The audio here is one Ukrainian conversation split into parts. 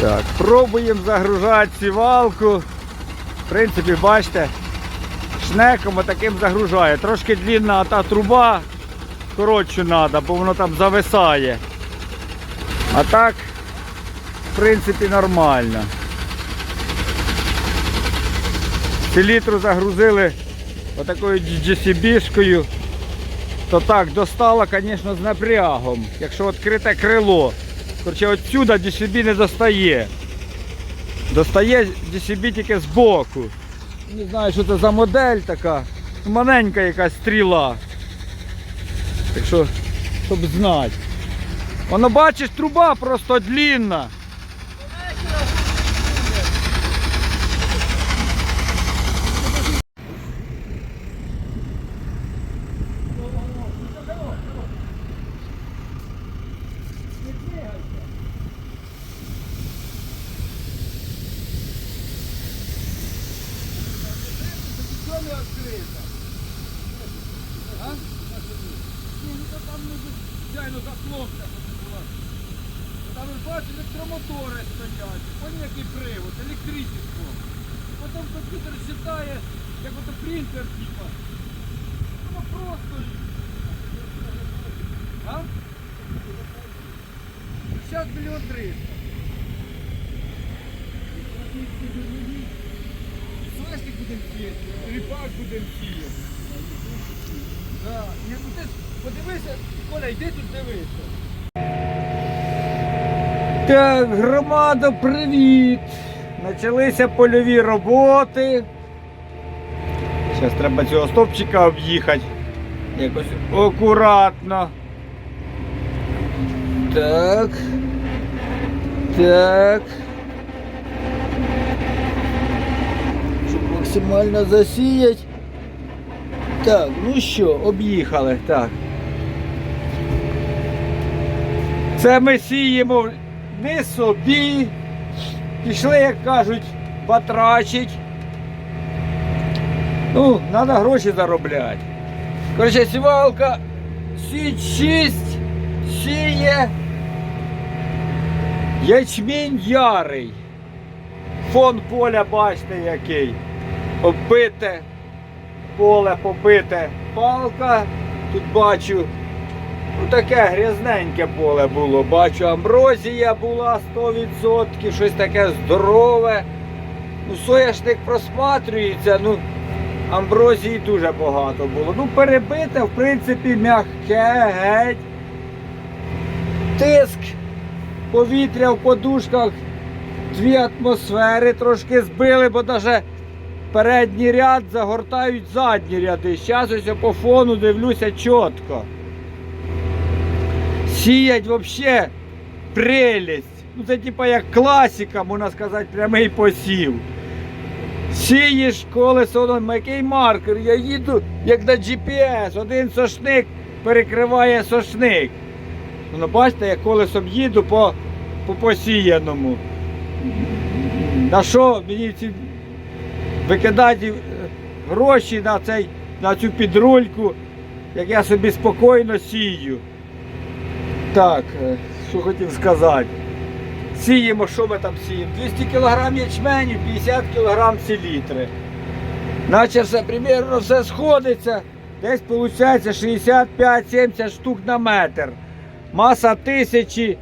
Так, пробуємо загружати сівалку. В принципі, бачите, шнеком таким загружає. Трошки длінна та труба, коротшу треба, бо воно там зависає. А так, в принципі, нормально. Селітру загрузили отакою GCB-шкою. То так, достала, звісно, з напрягом. Якщо відкрите крило. Короче, отсюда DCB не достає. Достає DCB тільки з боку. Не знаю, що це за модель така. Маленька якась стріла. Так що, щоб знати. Воно бачиш, труба просто длінна. Звичайно, була. Там ви бачите, електромотори стоять. Який привод, електричество. Потім комп'ютер читає, як ото принтер, типа. Воно просто. А? 50 мільйон 300. Соняшник будемо сіяти, ріпак будемо сіяти. Да. Ні, ну ти подивися, Коля, йди тут дивися. Так, громада, привіт! Почалися польові роботи. Зараз треба цього стовпчика об'їхати. Якось акуратно. Так. Так. Щоб максимально засіяти. Так, ну що, об'їхали. Так. Це ми сіємо не собі. Пішли, як кажуть, потрачить. Ну, треба гроші заробляти. Коротше, сівалка сіть 6 сіє ячмінь ярий. Фон поля, бачите, який. Оббите, поле побите. Палка, тут бачу, Ну таке грязненьке поле було. Бачу, амброзія була 100%, щось таке здорове. Ну, соняшник просматрюється, ну амброзії дуже багато було. Ну, перебите, в принципі, м'яке, геть. Тиск повітря в подушках, дві атмосфери трошки збили, бо навіть передній ряд загортають задні ряди. Зараз ось по фону дивлюся чітко. Сіять вообще прелість. Ну це типа як класика, можна сказати, прямий посів. Сієш колесо, ну, який маркер? Я їду як на GPS, один сошник перекриває сошник. Ну, бачите, я колесом їду по, по посіяному. На що мені ці викидати е, гроші на, цей, на цю підрульку, як я собі спокійно сію. Так, е, що хотів сказати. Сіємо, що ми там сіємо? 200 кг ячменю, 50 кг селітри. Наче все примерно все сходиться. Десь виходить 65-70 штук на метр. Маса тисячі.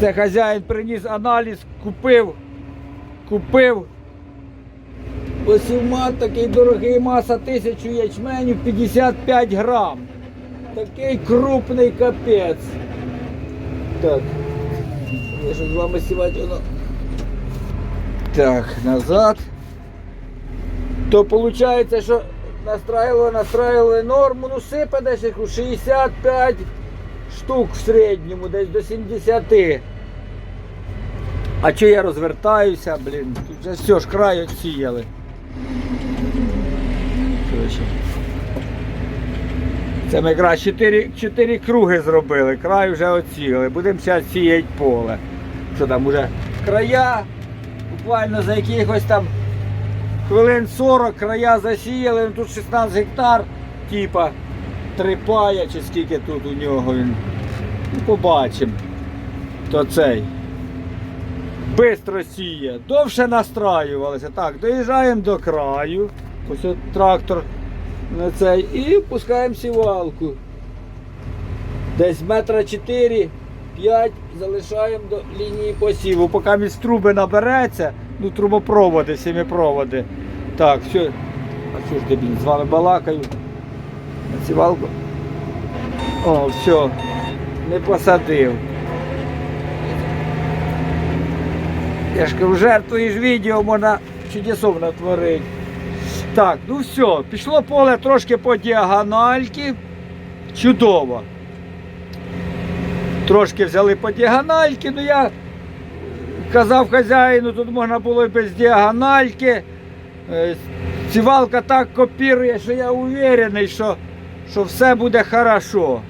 Це хазяїн приніс аналіз, купив. Купив. Посівмат такий дорогий, маса тисячу ячменю 55 грам. Такий крупний капець. Так. Я ж з вами сівати воно. Так, назад. То виходить, що настраювали, настраювали норму, ну сипе десь 65 штук в середньому, десь до 70. А чи я розвертаюся, блін, тут вже все ж край відсіяли. Це ми якраз 4, 4 круги зробили, край вже оціли. Будемо зараз сіяти поле. Що там уже края, буквально за якихось там хвилин 40 края засіяли, ну, тут 16 гектар, типа три пая чи скільки тут у нього він. Ну, побачимо. То цей. Бистро сіє. Довше настраювалися. Так, доїжджаємо до краю. Ось от трактор на цей. І пускаємо сівалку. Десь метра 4, 5 залишаємо до лінії посіву. Поки між труби набереться, ну трубопроводи, сіміпроводи. Так, все. А що ж блін, з вами балакаю. На сівалку. О, все. Не посадив. Я ж кажу, жертвуєш відео, можна чудесов натворити. Так, ну все, пішло поле трошки по діагональки. Чудово. Трошки взяли по діагональки, ну я казав хазяїну, тут можна було і без діагональки. Е, Сівалка так копірує, що я уверений, що, що все буде хорошо.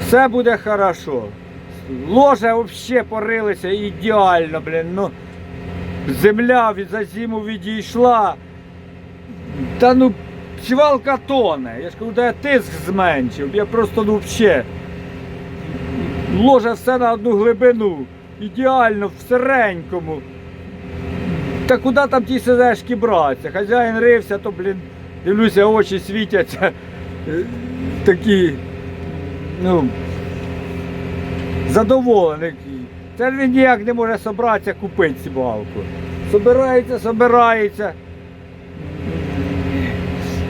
Все буде хорошо. Ложа взагалі порилися ідеально, блін. Ну, земля за зиму відійшла. Та ну, сівалка тоне. Я ж кажу, да я тиск зменшив. Я просто ну взагалі. Ложа все на одну глибину. Ідеально, в серенькому. Та куди там ті сидешки братися? Хазяїн рився, то, блін, дивлюся, очі світяться. Такі, ну, задоволений. Це він ніяк не може собратися купити цю балку. Собирається, собирається.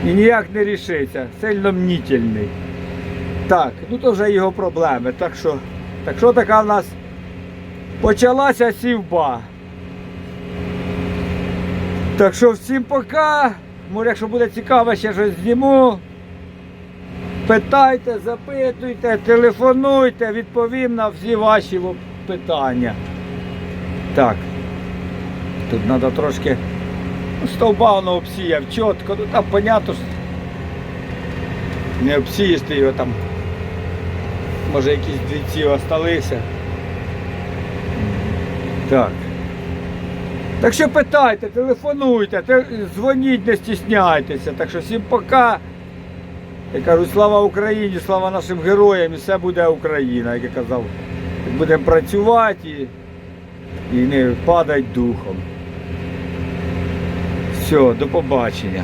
І ніяк не рішиться. Сильно мнітельний. Так, ну то вже його проблеми. Так що, так що така в нас почалася сівба. Так що всім пока. Може, якщо буде цікаво, ще щось зніму. Питайте, запитуйте, телефонуйте, відповім на всі ваші во- питання. Так. Тут треба трошки ну, стовба воно обсіяв чітко, ну там понятно, що не обсієш ти його там. Може якісь двійці осталися. Так. Так що питайте, телефонуйте, те- дзвоніть, не стісняйтеся. Так що всім пока. Я кажу, слава Україні, слава нашим героям, і все буде Україна, як я казав. Будемо працювати і, і не падати духом. Все, до побачення.